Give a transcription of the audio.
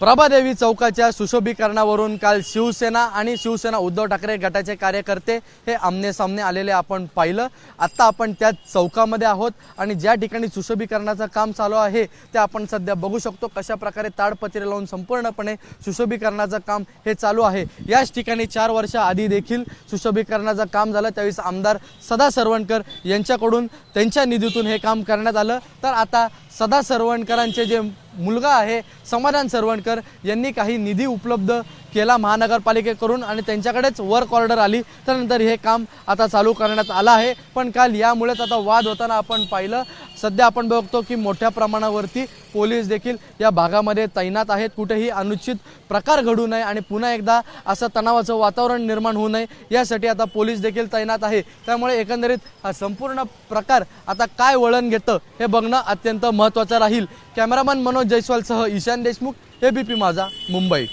प्रभादेवी चौकाच्या सुशोभीकरणावरून काल शिवसेना आणि शिवसेना उद्धव ठाकरे गटाचे कार्यकर्ते हे आमने सामने आलेले आपण पाहिलं. आत्ता आपण त्या चौकामध्ये आहोत आणि ज्या ठिकाणी सुशोभीकरणाचं काम चालू आहे ते आपण सध्या बघू शकतो. कशा प्रकारे ताडपत्रे लावून संपूर्णपणे सुशोभीकरणाचं काम हे चालू आहे. याच ठिकाणी चार वर्ष आधी देखील सुशोभीकरणाचं काम झालं. त्यावेळेस आमदार सदा सरवणकर यांच्याकडून त्यांच्या निधीतून हे काम करण्यात आलं. तर आता सदा सरवणकरांचे जे मुलगा आहे समाधान सरवणकर. यांनी काही निधी उपलब्ध केला महानगरपालिकेकडून आणि त्यांच्याकडेच वर्क ऑर्डर आली. त्यानंतर हे काम आता चालू करण्यात आलं आहे. पण काल यामुळेच आता वाद होताना आपण पाहिलं. सध्या आपण बघतो की मोठ्या प्रमाणावरती पोलीस देखील या भागामध्ये तैनात आहेत. कुठेही अनुचित प्रकार घडू नये आणि पुन्हा एकदा असं तणावाचं वातावरण निर्माण होऊ नये यासाठी आता पोलीस देखील तैनात आहे. त्यामुळे एकंदरीत हा संपूर्ण प्रकार आता काय वळण घेतं हे बघणं अत्यंत महत्त्वाचं राहील. Cameraman Manoj जयस्वालसह Ishan Deshmukh A B P Majha Mumbai.